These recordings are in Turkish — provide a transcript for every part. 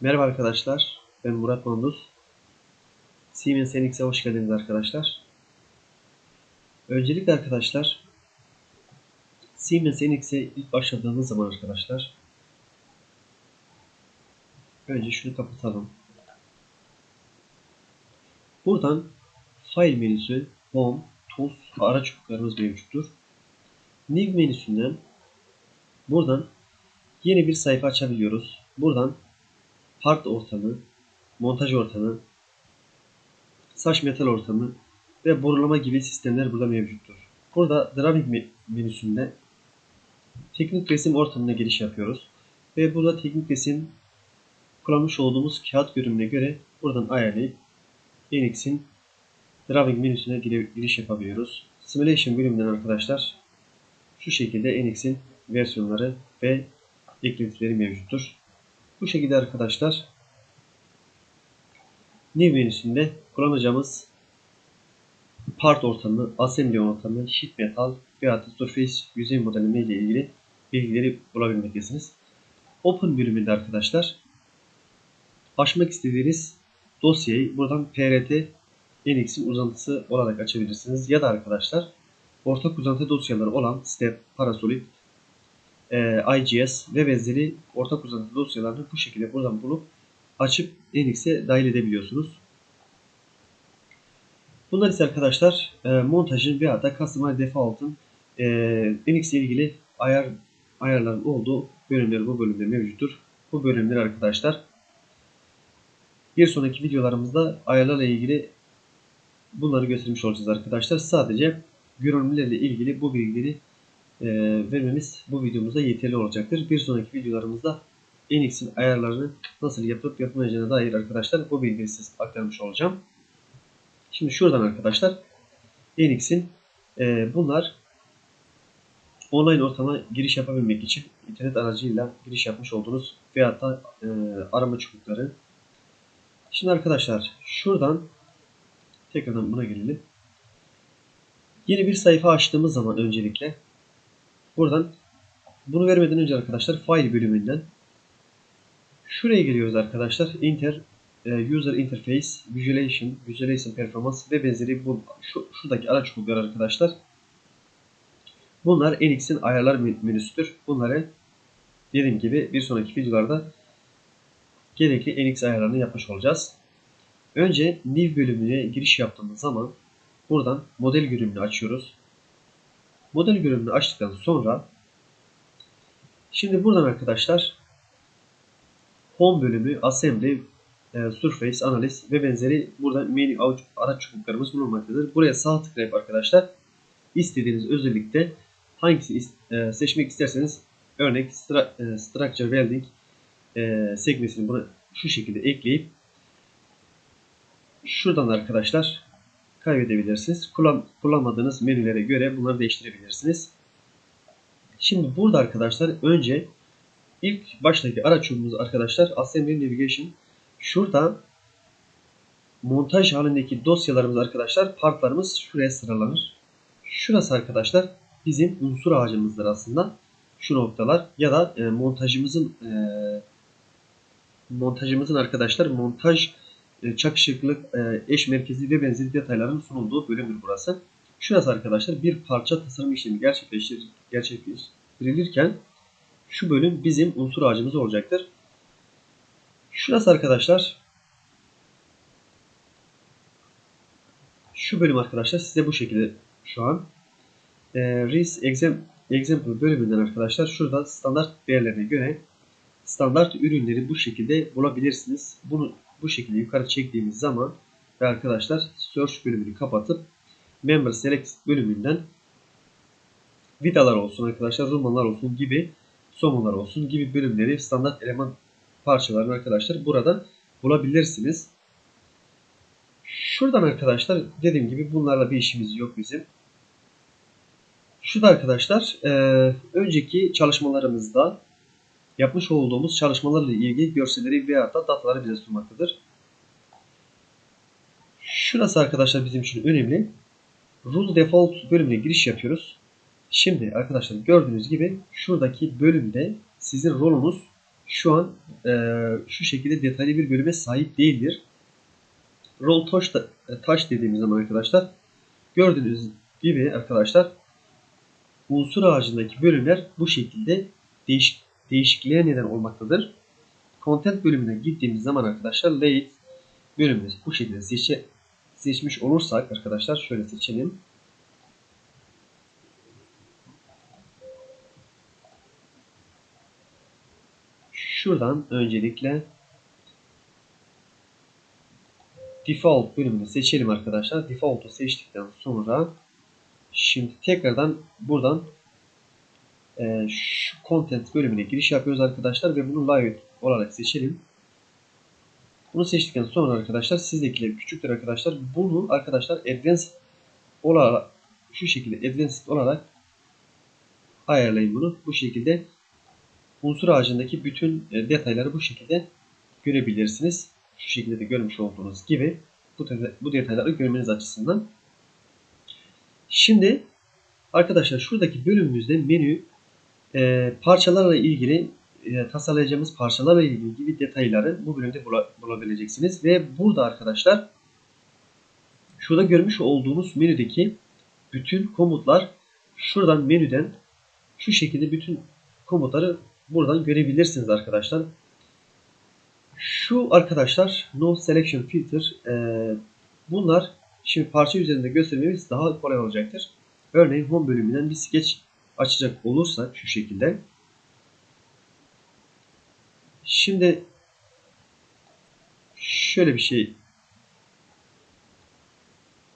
Merhaba arkadaşlar, ben Murat Manduz. Siemens NX'e hoş geldiniz arkadaşlar. Öncelikle arkadaşlar, Siemens NX'e ilk başladığımız zaman arkadaşlar, önce şunu kapatalım. Buradan File menüsü, Home, Tools, araç çubuklarımız mevcuttur. New menüsünden buradan yeni bir sayfa açabiliyoruz. Buradan part ortamı, montaj ortamı, saç metal ortamı ve borulama gibi sistemler burada mevcuttur. Burada me- menüsünde teknik resim ortamına giriş yapıyoruz. Ve burada teknik resim kullanmış olduğumuz kağıt görünümüne göre buradan ayarlayıp NX'in Drawing menüsüne giriş yapabiliyoruz. Simulation bölümünden arkadaşlar şu şekilde NX'in versiyonları ve eklentileri mevcuttur. Bu şekilde arkadaşlar New menüsünde kullanacağımız part ortamı, assembly ortamı, sheet metal veya da surface yüzey modelleme ile ilgili bilgileri bulabilmektesiniz. Open bölümünde arkadaşlar açmak istediğiniz dosyayı buradan PRT NX'in uzantısı olarak açabilirsiniz. Ya da arkadaşlar ortak uzantı dosyaları olan Step, Parasolid, e, IGS ve benzeri ortak uzantı dosyalarını bu şekilde buradan bulup açıp NX'e dahil edebiliyorsunuz. Bunlar ise arkadaşlar e, montajın veya da Customer Default'ın e, NX ile ilgili ayar ayarların olduğu bölümler bu bölümde mevcuttur. Bu bölümleri arkadaşlar bir sonraki videolarımızda ayarlarla ilgili bunları göstermiş olacağız arkadaşlar. Sadece görünümlerle ilgili bu bilgileri e, vermemiz bu videomuzda yeterli olacaktır. Bir sonraki videolarımızda NX'in ayarlarını nasıl yapıp yapılmayacağına dair arkadaşlar bu bilgileri size aktarmış olacağım. Şimdi şuradan arkadaşlar NX'in e, bunlar online ortama giriş yapabilmek için internet aracıyla giriş yapmış olduğunuz veyahut da e, arama çubukları. Şimdi arkadaşlar şuradan tekrardan buna gelelim. Yeni bir sayfa açtığımız zaman öncelikle buradan bunu vermeden önce arkadaşlar file bölümünden şuraya geliyoruz arkadaşlar. Inter e, User Interface, Visualization, Visualization Performance ve benzeri bu şu, şuradaki araç çubuklar arkadaşlar. Bunlar NX'in ayarlar menüsüdür. Bunları dediğim gibi bir sonraki videolarda gerekli NX ayarlarını yapmış olacağız. Önce New bölümüne giriş yaptığımız zaman buradan model görünümünü açıyoruz. Model görünümünü açtıktan sonra şimdi buradan arkadaşlar Home bölümü, Assembly, e, Surface, Analiz ve benzeri burada menü avuç, araç çubuklarımız bulunmaktadır. Buraya sağ tıklayıp arkadaşlar istediğiniz özellikte hangisini e, seçmek isterseniz örnek e, Structure Welding e, sekmesini buna şu şekilde ekleyip şuradan arkadaşlar kaybedebilirsiniz. Kullan, kullanmadığınız menülere göre bunları değiştirebilirsiniz. Şimdi burada arkadaşlar önce ilk baştaki araç çubuğumuz arkadaşlar Assembly Navigation şurada montaj halindeki dosyalarımız arkadaşlar partlarımız şuraya sıralanır. Şurası arkadaşlar bizim unsur ağacımızdır aslında. Şu noktalar ya da e, montajımızın e, montajımızın arkadaşlar montaj çakışıklık, e, eş merkezi ve benzeri detayların sunulduğu bölümdür burası. Şurası arkadaşlar bir parça tasarım işlemi gerçekleştir, gerçekleştirilirken şu bölüm bizim unsur ağacımız olacaktır. Şurası arkadaşlar şu bölüm arkadaşlar size bu şekilde şu an e, RIS Example bölümünden arkadaşlar şurada standart değerlerine göre standart ürünleri bu şekilde bulabilirsiniz. Bunu bu şekilde yukarı çektiğimiz zaman ve arkadaşlar search bölümünü kapatıp member select bölümünden vidalar olsun arkadaşlar rumanlar olsun gibi somunlar olsun gibi bölümleri standart eleman parçalarını arkadaşlar burada bulabilirsiniz. Şuradan arkadaşlar dediğim gibi bunlarla bir işimiz yok bizim. Şurada arkadaşlar e, önceki çalışmalarımızda yapmış olduğumuz çalışmalarla ilgili görselleri veya da dataları bize sunmaktadır. Şurası arkadaşlar bizim için önemli. Rule Default bölümüne giriş yapıyoruz. Şimdi arkadaşlar gördüğünüz gibi şuradaki bölümde sizin rolünüz şu an e, şu şekilde detaylı bir bölüme sahip değildir. Roll touch, da, e, touch dediğimiz zaman arkadaşlar gördüğünüz gibi arkadaşlar unsur ağacındaki bölümler bu şekilde değiş, değişikliğe neden olmaktadır. Content bölümüne gittiğimiz zaman arkadaşlar late bölümünü bu şekilde seçe, seçmiş olursak arkadaşlar şöyle seçelim. Şuradan öncelikle default bölümünü seçelim arkadaşlar. Default'u seçtikten sonra şimdi tekrardan buradan e, şu content bölümüne giriş yapıyoruz arkadaşlar ve bunu live olarak seçelim. Bunu seçtikten sonra arkadaşlar sizdekiler küçüktür arkadaşlar. Bunu arkadaşlar advanced olarak şu şekilde advanced olarak ayarlayın bunu. Bu şekilde unsur ağacındaki bütün e, detayları bu şekilde görebilirsiniz. Şu şekilde de görmüş olduğunuz gibi bu, bu detayları görmeniz açısından. Şimdi arkadaşlar şuradaki bölümümüzde menü e, parçalarla ilgili e, tasarlayacağımız parçalarla ilgili gibi detayları bu bölümde bula, bulabileceksiniz. Ve burada arkadaşlar şurada görmüş olduğunuz menüdeki bütün komutlar şuradan menüden şu şekilde bütün komutları buradan görebilirsiniz arkadaşlar. Şu arkadaşlar No Selection Filter e, bunlar şimdi parça üzerinde göstermemiz daha kolay olacaktır. Örneğin Home bölümünden bir sketch açacak olursak şu şekilde Şimdi şöyle bir şey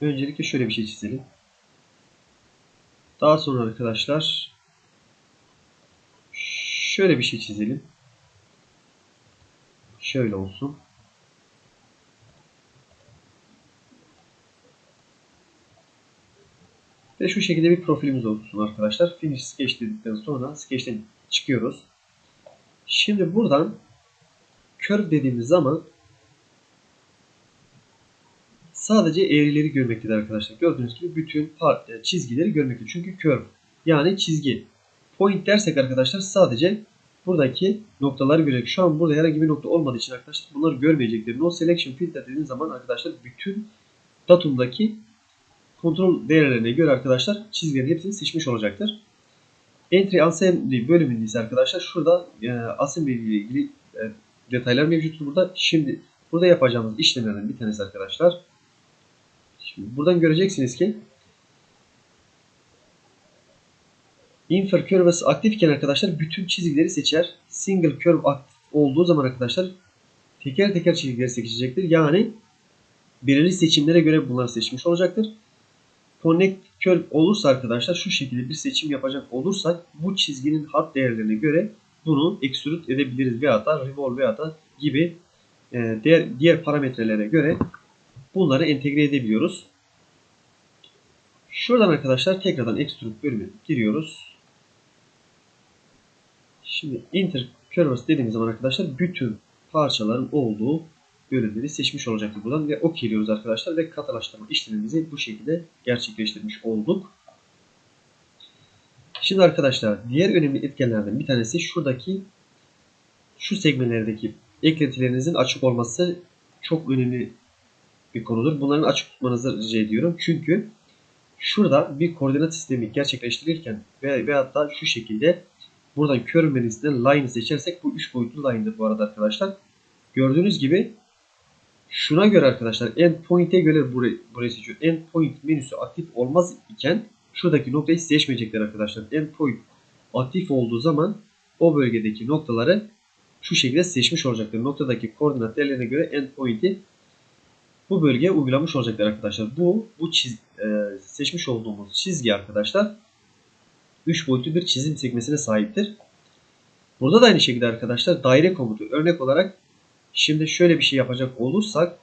öncelikle şöyle bir şey çizelim. Daha sonra arkadaşlar şöyle bir şey çizelim. Şöyle olsun. Ve şu şekilde bir profilimiz olsun arkadaşlar. Finish sketch dedikten sonra sketch'ten çıkıyoruz. Şimdi buradan curve dediğimiz zaman sadece eğrileri görmektedir arkadaşlar. Gördüğünüz gibi bütün e, çizgileri görmektedir. Çünkü curve yani çizgi. Point dersek arkadaşlar sadece buradaki noktaları görecek. Şu an burada herhangi bir nokta olmadığı için arkadaşlar bunları görmeyecektir. No selection filter dediğiniz zaman arkadaşlar bütün datumdaki kontrol değerlerine göre arkadaşlar çizgilerin hepsini seçmiş olacaktır. Entry Assembly bölümünde ise arkadaşlar şurada e, assembly ile ilgili e, detaylar mevcut burada. Şimdi burada yapacağımız işlemlerden bir tanesi arkadaşlar. Şimdi buradan göreceksiniz ki Infer curves aktifken arkadaşlar bütün çizgileri seçer. Single curve aktif olduğu zaman arkadaşlar teker teker çizgileri seçecektir. Yani belirli seçimlere göre bunları seçmiş olacaktır. Connect curve olursa arkadaşlar şu şekilde bir seçim yapacak olursak bu çizginin hat değerlerine göre bunu extrude edebiliriz veya da revolve veya da gibi e, diğer, diğer parametrelere göre bunları entegre edebiliyoruz. Şuradan arkadaşlar tekrardan extrude bölümüne giriyoruz. Şimdi inter curves dediğimiz zaman arkadaşlar bütün parçaların olduğu bölümleri seçmiş olacaktır buradan ve OK diyoruz arkadaşlar ve katılaştırma işlemimizi bu şekilde gerçekleştirmiş olduk. Şimdi arkadaşlar diğer önemli etkenlerden bir tanesi şuradaki şu segmentlerdeki ekletilerinizin açık olması çok önemli bir konudur. Bunların açık tutmanızı rica ediyorum. Çünkü şurada bir koordinat sistemi gerçekleştirirken veya, veyahut da şu şekilde buradan kör menüsünden line seçersek bu 3 boyutlu line'dır bu arada arkadaşlar. Gördüğünüz gibi şuna göre arkadaşlar endpoint'e göre burayı, burayı seçiyor. Endpoint menüsü aktif olmaz iken şuradaki noktayı seçmeyecekler arkadaşlar. Endpoint aktif olduğu zaman o bölgedeki noktaları şu şekilde seçmiş olacaklar. Noktadaki koordinat değerlerine göre endpoint'i bu bölgeye uygulamış olacaklar arkadaşlar. Bu bu çiz, e, seçmiş olduğumuz çizgi arkadaşlar 3 boyutlu bir çizim sekmesine sahiptir. Burada da aynı şekilde arkadaşlar daire komutu örnek olarak şimdi şöyle bir şey yapacak olursak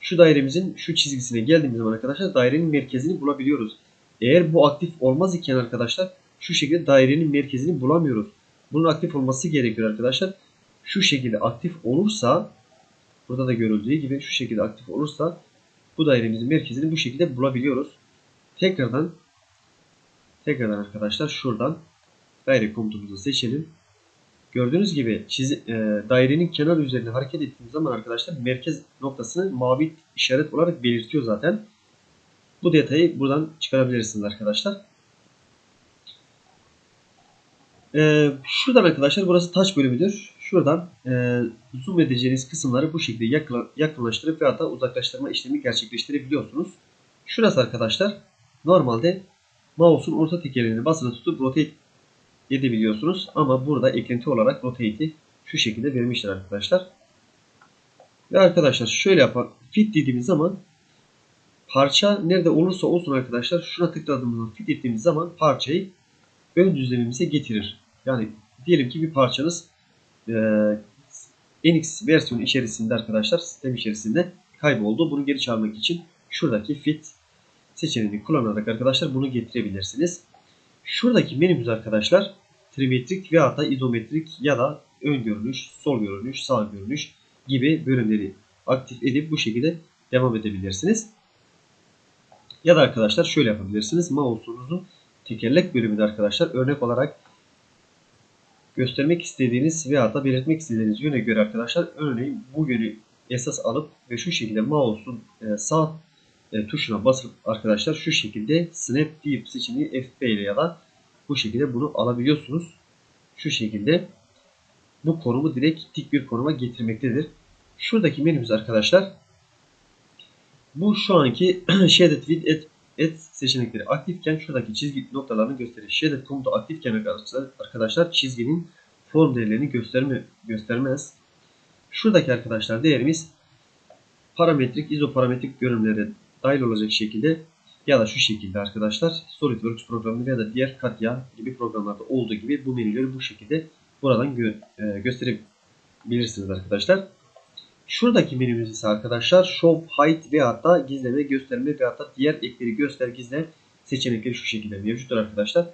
şu dairemizin şu çizgisine geldiğimiz zaman arkadaşlar dairenin merkezini bulabiliyoruz. Eğer bu aktif olmaz iken arkadaşlar şu şekilde dairenin merkezini bulamıyoruz. Bunun aktif olması gerekiyor arkadaşlar. Şu şekilde aktif olursa burada da görüldüğü gibi şu şekilde aktif olursa bu dairemizin merkezini bu şekilde bulabiliyoruz. Tekrardan tekrardan arkadaşlar şuradan daire komutumuzu seçelim. Gördüğünüz gibi çizi, e, dairenin kenar üzerine hareket ettiğimiz zaman arkadaşlar merkez noktasını mavi işaret olarak belirtiyor zaten. Bu detayı buradan çıkarabilirsiniz arkadaşlar. Ee, şuradan arkadaşlar burası taç bölümüdür. Şuradan e, zoom edeceğiniz kısımları bu şekilde yakla, yakınlaştırıp veya da uzaklaştırma işlemi gerçekleştirebiliyorsunuz. Şurası arkadaşlar normalde mouse'un orta tekerleğini basılı tutup rotate edebiliyorsunuz. Ama burada eklenti olarak rotate'i şu şekilde vermişler arkadaşlar. Ve arkadaşlar şöyle yapar. Fit dediğimiz zaman parça nerede olursa olsun arkadaşlar şuna tıkladığımızda fit ettiğimiz zaman parçayı ön düzlemimize getirir. Yani diyelim ki bir parçanız e, NX versiyonu içerisinde arkadaşlar sistem içerisinde kayboldu. Bunu geri çağırmak için şuradaki fit seçeneğini kullanarak arkadaşlar bunu getirebilirsiniz. Şuradaki menümüz arkadaşlar trimetrik veya da izometrik ya da ön görünüş, sol görünüş, sağ görünüş gibi bölümleri aktif edip bu şekilde devam edebilirsiniz. Ya da arkadaşlar şöyle yapabilirsiniz. Mouse'unuzun tekerlek bölümünde arkadaşlar örnek olarak göstermek istediğiniz veya da belirtmek istediğiniz yöne göre arkadaşlar örneğin bu yönü esas alıp ve şu şekilde mouse'un e, sağ e, tuşuna basıp arkadaşlar şu şekilde Snap Deep seçeneği FP ile ya da bu şekilde bunu alabiliyorsunuz. Şu şekilde bu konumu direkt dik bir konuma getirmektedir. Şuradaki menümüz arkadaşlar bu şu anki Shaded with et, et seçenekleri aktifken şuradaki çizgi noktalarını gösterir. Shaded komutu aktifken arkadaşlar, arkadaşlar çizginin form değerlerini gösterme, göstermez. Şuradaki arkadaşlar değerimiz parametrik, izoparametrik görünümlere dahil olacak şekilde ya da şu şekilde arkadaşlar SolidWorks programında ya da diğer Katya gibi programlarda olduğu gibi bu menüleri bu şekilde buradan gö e, gösterebilirsiniz arkadaşlar. Şuradaki menümüz ise arkadaşlar Show, Hide veya da gizleme, gösterme veya da diğer ekleri göster, gizle seçenekleri şu şekilde mevcuttur arkadaşlar.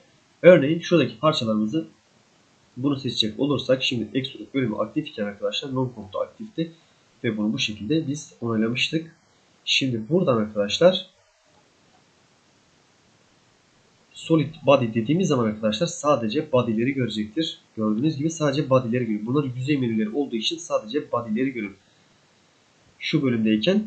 Örneğin şuradaki parçalarımızı bunu seçecek olursak şimdi Extrude bölümü aktif iken arkadaşlar non komutu aktifti ve bunu bu şekilde biz onaylamıştık. Şimdi buradan arkadaşlar Solid Body dediğimiz zaman arkadaşlar sadece body'leri görecektir. Gördüğünüz gibi sadece body'leri görüyor. Bunlar yüzey menüleri olduğu için sadece body'leri görür. Şu bölümdeyken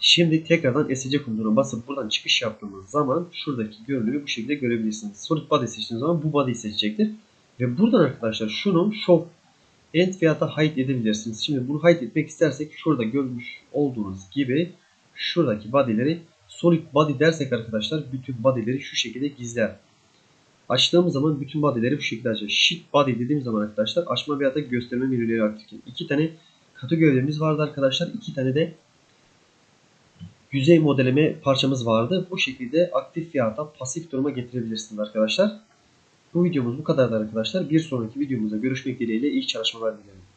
şimdi tekrardan SC komutuna basıp buradan çıkış yaptığımız zaman şuradaki görünümü bu şekilde görebilirsiniz. Solid Body seçtiğiniz zaman bu body'yi seçecektir. Ve buradan arkadaşlar şunu show end veya da hide edebilirsiniz. Şimdi bunu hide etmek istersek şurada görmüş olduğunuz gibi şuradaki body'leri solid body dersek arkadaşlar bütün body'leri şu şekilde gizler. Açtığımız zaman bütün body'leri bu şekilde açar. Sheet body dediğim zaman arkadaşlar açma veya da gösterme menüleri aktif. İki tane katı vardı arkadaşlar. İki tane de yüzey modelleme parçamız vardı. Bu şekilde aktif da pasif duruma getirebilirsiniz arkadaşlar. Bu videomuz bu kadardı arkadaşlar. Bir sonraki videomuzda görüşmek dileğiyle iyi çalışmalar dilerim.